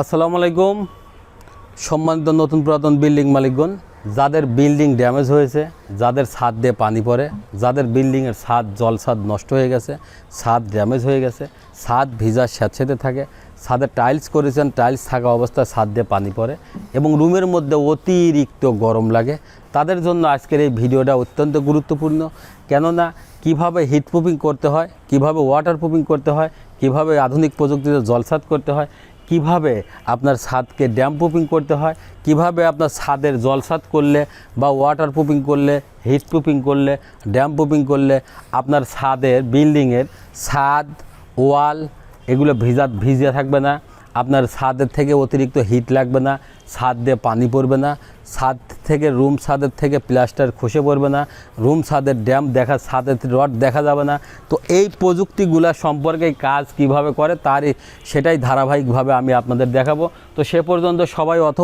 আসসালামু আলাইকুম। সম্মানিত নতুন পুরাতন বিল্ডিং মালিকগণ, যাদের বিল্ডিং ড্যামেজ হয়েছে, যাদের ছাদ দিয়ে পানি পড়ে, যাদের বিল্ডিংয়ের ছাদ, জল ছাদ নষ্ট হয়ে গেছে, ছাদ ড্যামেজ হয়ে গেছে, ছাদ ভিজা স্যাঁতসেঁতে থাকে, ছাদে টাইলস করেছেন, টাইলস থাকা অবস্থায় ছাদ দিয়ে পানি পড়ে এবং রুমের মধ্যে অতিরিক্ত গরম লাগে। তাদের জন্য আজকের এই ভিডিওটা অত্যন্ত গুরুত্বপূর্ণ। কেননা, কীভাবে হিট প্রুফিং করতে হয়, কীভাবে ওয়াটার প্রুফিং করতে হয়, কীভাবে আধুনিক প্রযুক্তিতে জলসাদ করতে হয় কীভাবে আপনার ছাদকে ড্যাম প্রুফিং করতে হয়, কীভাবে আপনার ছাদের জলসাদ করলে বা ওয়াটার প্রুফিং করলে হিট প্রুফিং করলে ড্যাম প্রুফিং করলে আপনার ছাদের বিল্ডিংয়ের ছাদ ওয়াল এগুলো ভিজা ভিজে থাকবে না, আপনার ছাদের থেকে অতিরিক্ত হিট লাগবে না ছাদ দিয়ে পানি পড়বে না ছাদ থেকে রুম ছাদের থেকে প্লাস্টার খসে পড়বে না, রুম ছাদের ড্যাম দেখা ছাদের রড দেখা যাবে না। তো এই প্রযুক্তিগুলা সম্পর্কে কাজ কীভাবে করে তারই সেটাই ধারাবাহিকভাবে আমি আপনাদের দেখাবো। তো সে পর্যন্ত সবাই অথ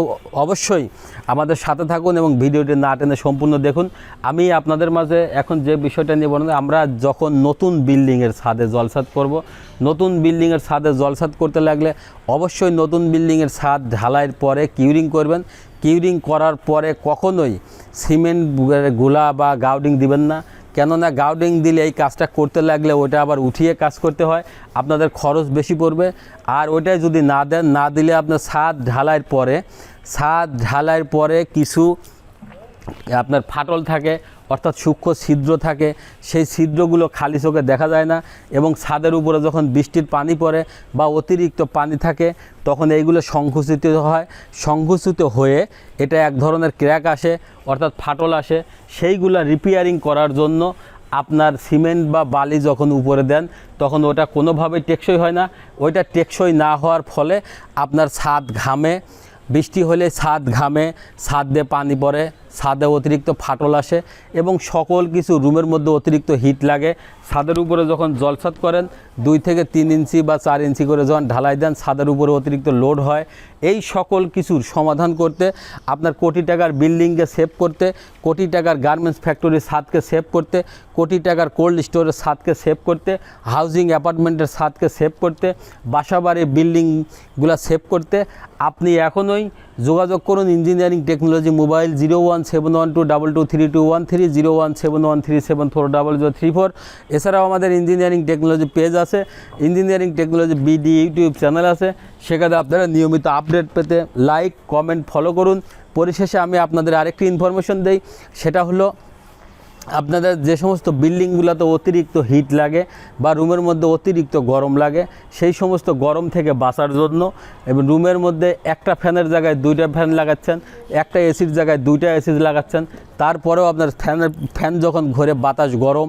অবশ্যই আমাদের সাথে থাকুন এবং ভিডিওটি না টেনে সম্পূর্ণ দেখুন। আমি আপনাদের মাঝে এখন যে বিষয়টা নিয়ে বলুন আমরা যখন নতুন বিল্ডিংয়ের ছাদে জলসাদ করব, নতুন বিল্ডিংয়ের ছাদে জলসাদ করতে লাগলে অবশ্যই নতুন বিল্ডিংয়ের ছাদ ঢালাইয়ের পরে কিউরিং করবেন। কিউরিং করার পরে কখনোই সিমেন্ট, গুলা বা গাউডিং দিবেন না। কেননা গাউডিং দিলে এই কাজটা করতে লাগলে ওটা আবার উঠিয়ে কাজ করতে হয়। আপনাদের খরচ বেশি পড়বে। আর ওটাই যদি না দেন, না দিলে আপনার ছাদ ঢালাইয়ের পরে, ছাদ ঢালাইয়ের পরে কিছু আপনার ফাটল থাকে অর্থাৎ সূক্ষ্ম ছিদ্র থাকে, সেই ছিদ্রগুলো খালি চোখে দেখা যায় না এবং ছাদের উপরে যখন বৃষ্টির পানি পড়ে বা অতিরিক্ত পানি থাকে, তখন এইগুলো সংকুচিত হয়। সংকুচিত হয়ে এটা এক ধরনের ক্র্যাক আসে, অর্থাৎ ফাটল আসে। সেইগুলো রিপেয়ারিং করার জন্য আপনার সিমেন্ট বা বালি যখন উপরে দেন, তখন ওটা কোনোভাবেই টেকসই হয় না। ওইটা টেকসই না হওয়ার ফলে আপনার ছাদ ঘামে। বৃষ্টি হলে ছাদ ঘামে, ছাদ দিয়ে পানি পড়ে। ছাদে অতিরিক্ত ফাটল আসে এবং সকল কিছু রুমের মধ্যে অতিরিক্ত হিট লাগে। ছাদের উপরে যখন জলসাদ করেন, দুই থেকে তিন ইঞ্চি বা চার ইঞ্চি করে যখন ঢালাই দেন, ছাদের উপরে অতিরিক্ত লোড হয়। এই সকল কিছুর সমাধান করতে, আপনার কোটি টাকার বিল্ডিংকে সেভ করতে, কোটি টাকার গার্মেন্টস ফ্যাক্টরির ছাদকে সেভ করতে, কোটি টাকার কোল্ড স্টোরের ছাদকে সেভ করতে হাউজিং অ্যাপার্টমেন্টের ছাদকে সেভ করতে বাসাবাড়ি বিল্ডিংগুলো সেভ করতে, আপনি এখনই যোগাযোগ করুন engineering technology mobile zero one seven one two double two three two one three zero one seven one three seven four double zero three four. এছাড়াও আমাদের ইঞ্জিনিয়ারিং টেকনোলজি পেজ আছে। Engineering technology BD YouTube channel আছে। সেখানে আপনারা নিয়মিত update পেতে like, comment, follow করুন। পরিশেষে আমি আপনাদের আরেকটি ইনফরমেশন দেই। সেটা হলো আপনাদের যে সমস্ত বিল্ডিংগুলোতে অতিরিক্ত হিট লাগে বা রুমের মধ্যে অতিরিক্ত গরম লাগে, সেই সমস্ত গরম থেকে বাঁচার জন্য এবং রুমের মধ্যে একটা ফ্যানের জায়গায় দুইটা ফ্যান লাগাচ্ছেন, একটা এসির জায়গায় দুইটা এসি লাগাচ্ছেন, তারপরেও আপনার ফ্যানের ফ্যান যখন ঘরে বাতাস গরম,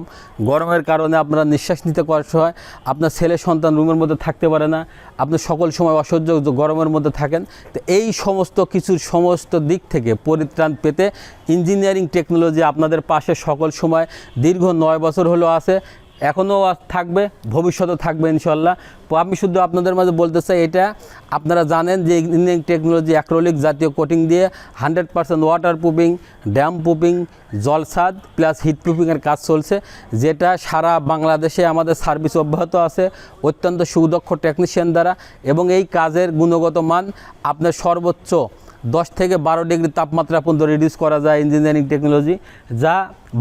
গরমের কারণে আপনার নিঃশ্বাস নিতে কষ্ট হয় আপনার ছেলে সন্তান রুমের মধ্যে থাকতে পারে না, আপনি সকল সময় অসহ্য গরমের মধ্যে থাকেন, তো এই সমস্ত কিছুর সমস্ত দিক থেকে পরিত্রাণ পেতে ইঞ্জিনিয়ারিং টেকনোলজি আপনাদের পাশে সকল সময় দীর্ঘ নয় বছর হলো আছে, এখনও থাকবে ভবিষ্যতে থাকবে ইনশাল্লাহ। আমি শুধু আপনাদের মাঝে বলতে চাই এটা, আপনারা জানেন যে ইঞ্জিনিয়ারিং টেকনোলজি অ্যাক্রোলিক জাতীয় কোটিং দিয়ে hundred percent water proofing damp proofing জলসাদ plus heat প্রুফিংয়ের কাজ চলছে, যেটা সারা বাংলাদেশে আমাদের সার্ভিস অব্যাহত আছে, অত্যন্ত সুদক্ষ টেকনিশিয়ান দ্বারা এবং এই কাজের গুণগত মান আপনার সর্বোচ্চ দশ থেকে বারো ডিগ্রি তাপমাত্রা পর্যন্ত রিডিউস করা যায় ইঞ্জিনিয়ারিং টেকনোলজি যা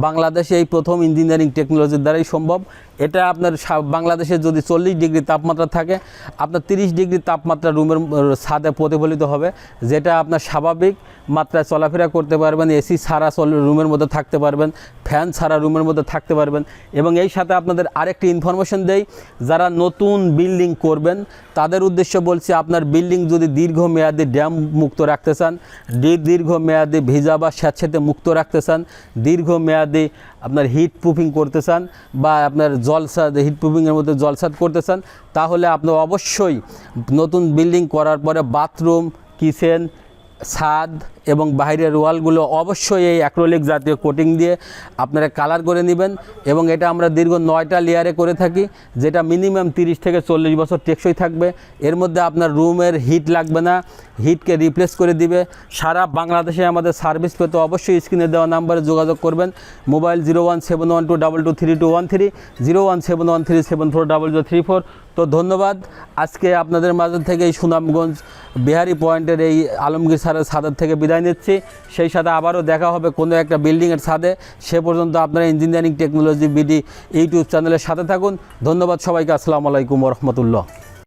বাংলাদেশে এই প্রথম ইঞ্জিনিয়ারিং টেকনোলজির দ্বারাই সম্ভব। এটা আপনার বাংলাদেশে যদি চল্লিশ ডিগ্রি তাপমাত্রা থাকে, আপনার তিরিশ ডিগ্রি তাপমাত্রা রুমের ছাদে প্রতিফলিত হবে, যেটা আপনার স্বাভাবিক মাত্রায় চলাফেরা করতে পারবেন এসি ছাড়া চল রুমের মধ্যে থাকতে পারবেন ফ্যান ছাড়া রুমের মধ্যে থাকতে পারবেন। এবং এই সাথে আপনাদের আরেকটি ইনফরমেশন দেই, যারা নতুন বিল্ডিং করবেন, তাদের উদ্দেশ্য বলছি আপনার বিল্ডিং যদি দীর্ঘমেয়াদী ড্যাম মুক্ত রাখতে চান, দীর্ঘমেয়াদী ভিজা বা স্যাঁতসেঁতে মুক্ত রাখতে চান, দীর্ঘমেয়াদী আপনার হিট প্রুফিং করতে চান বা আপনার জলসাদ হিট প্রুফিংয়ের মধ্যে জলসাদ করতে চান, তাহলে আপনার অবশ্যই নতুন বিল্ডিং করার পরে বাথরুম কিচেন ছাদ এবং বাইরের ওয়ালগুলো অবশ্যই এই অ্যাক্রোলিক জাতীয় কোটিং দিয়ে আপনারা কালার করে নেবেন এবং এটা আমরা দীর্ঘ নয়টা লেয়ারে করে থাকি, যেটা মিনিমাম তিরিশ থেকে চল্লিশ বছর টেকসই থাকবে। এর মধ্যে আপনার রুমের হিট লাগবে না হিটকে রিপ্লেস করে দিবে। সারা বাংলাদেশে আমাদের সার্ভিস পেতে অবশ্যই স্ক্রিনে দেওয়া নাম্বারে যোগাযোগ করবেন। Mobile zero one seven one two double two three two one three, zero one seven one three seven four double zero three four. তো ধন্যবাদ। আজকে আপনাদের মাঝে থেকে এই সুনামগঞ্জ বিহারি পয়েন্টের এই আলমগীর সারের ছাদের থেকে বিদায় নিচ্ছি। সেই সাথে আবারও দেখা হবে কোনো একটা বিল্ডিংয়ের ছাদে। সে পর্যন্ত আপনারা ইঞ্জিনিয়ারিং টেকনোলজি বিডি ইউটিউব চ্যানেলের সাথে থাকুন। ধন্যবাদ সবাইকে। আসসালামু আলাইকুম রহমতুল্লাহ।